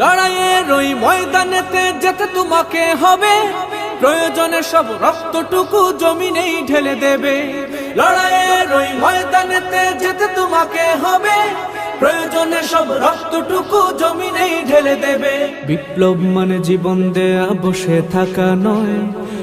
লড়াইয়ের ওই ময়দানেতে যেতে তোমাকে হবে। প্রয়োজনে সব রক্তটুকু জমিনেই ঢেলে দেবে। লড়াইয়ের ওই ময়দানেতে যেতে তোমাকে হবে। প্রয়োজনে সব রক্তটুকু জমিনেই ঢেলে দেবে। বিপ্লব মানে জীবন দেয়া, বসে থাকা নয়।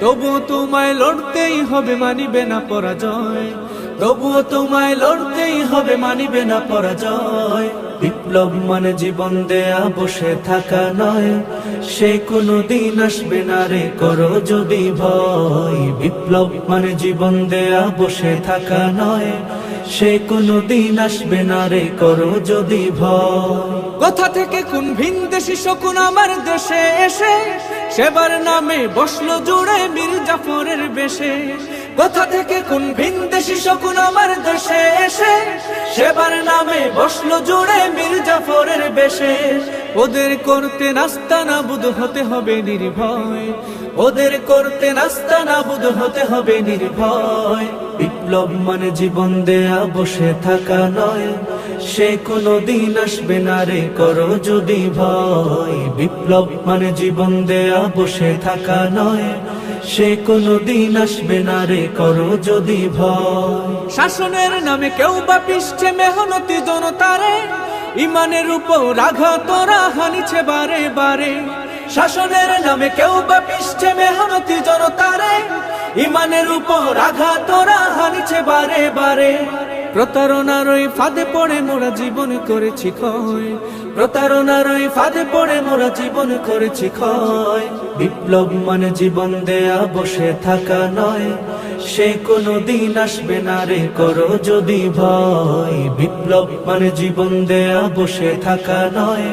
তবু তোমায় লড়তেই হবে, মানিবে না পরাজয়। তবুও তোমায় লড়তেই হবে, মানিবে না পরাজয়। বিপ্লব মানে জীবন দেয়া, বসে থাকা নয়। সে কোনো দিন আসবে না রে, করো যদি ভয়। বিপ্লব মানে জীবন দেয়া, বসে থাকা নয়। সে কোনো দিন আসবে না রে, করো যদি ভয়। কোথা থেকে কোন ভিন দেশি শকুন আমার দেশে এসে? সেবার নামে বসল জুড়ে মীর জাফরের বেশে। কোথা থেকে কোন ভিন দেশি শকুন আমার দেশে এসে? সেবার নামে বসল জুড়ে মীর জাফরের বেশে। ওদের করতে নাস্তা নাবুদ হতে হবে নির্ভয়। ওদের করতে নাস্তা নাবুদ হতে হবে নির্ভয়। বিপ্লব মানে জীবন দেয়া, বসে থাকা নয়। সে কোনো দিন আসবে না রে, করো যদি ভয়। বিপ্লব মানে জীবন দেয়া, বসে থাকা নয়। সে কোনো দিন আসবে না রে, করো যদি ভয়। শাসনের নামে কেউ বা পিসছে মেহনতি জনতারে ইমানের উপর আঘাত হানিছে বারে বারে। শাসনের নামে কেউ বা পিসছে মেহনতি জনতারে ইমানের উপর আঘাত হানিছে বারে বারে। প্রতারণার ওই ফাঁদে পড়ে মোরা জীবন করেছি ক্ষয়। প্রতারণার ওই ফাঁদে পড়ে মোরা জীবন করেছি ক্ষয়। বিপ্লব মানে জীবন দেয়া, বসে থাকা নয়। সে কোনো দিন আসবে না রে, করো যদি ভয়। বিপ্লব মানে জীবন দেয়া, বসে থাকা নয়।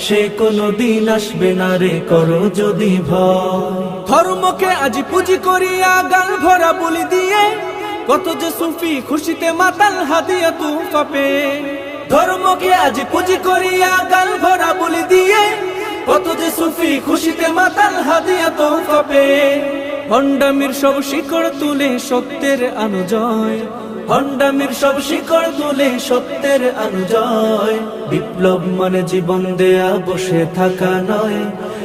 সে কোনো দিন আসবে না রে, করো যদি ভয়। ধর্মকে আজ পুঁজি করিয়া গাল ভরা বলি দিয়ে কত যে সুফি খুশিতে মাতাল হাদিয়া তু পাপে ধর্মকে আজ পুঁজি করিয়া গাল ভরা বলি দিয়ে, কত যে সুফি খুশিতে মাতাল হাদিয়া তো পাপে হন্ডামির সব শিকড় তুলে সত্যের আনুজয়। হন্ডামির সব শিকড় তুলে সত্যের আনুজয়। বিপ্লব মানে জীবন দেয়া, বসে থাকা নয়।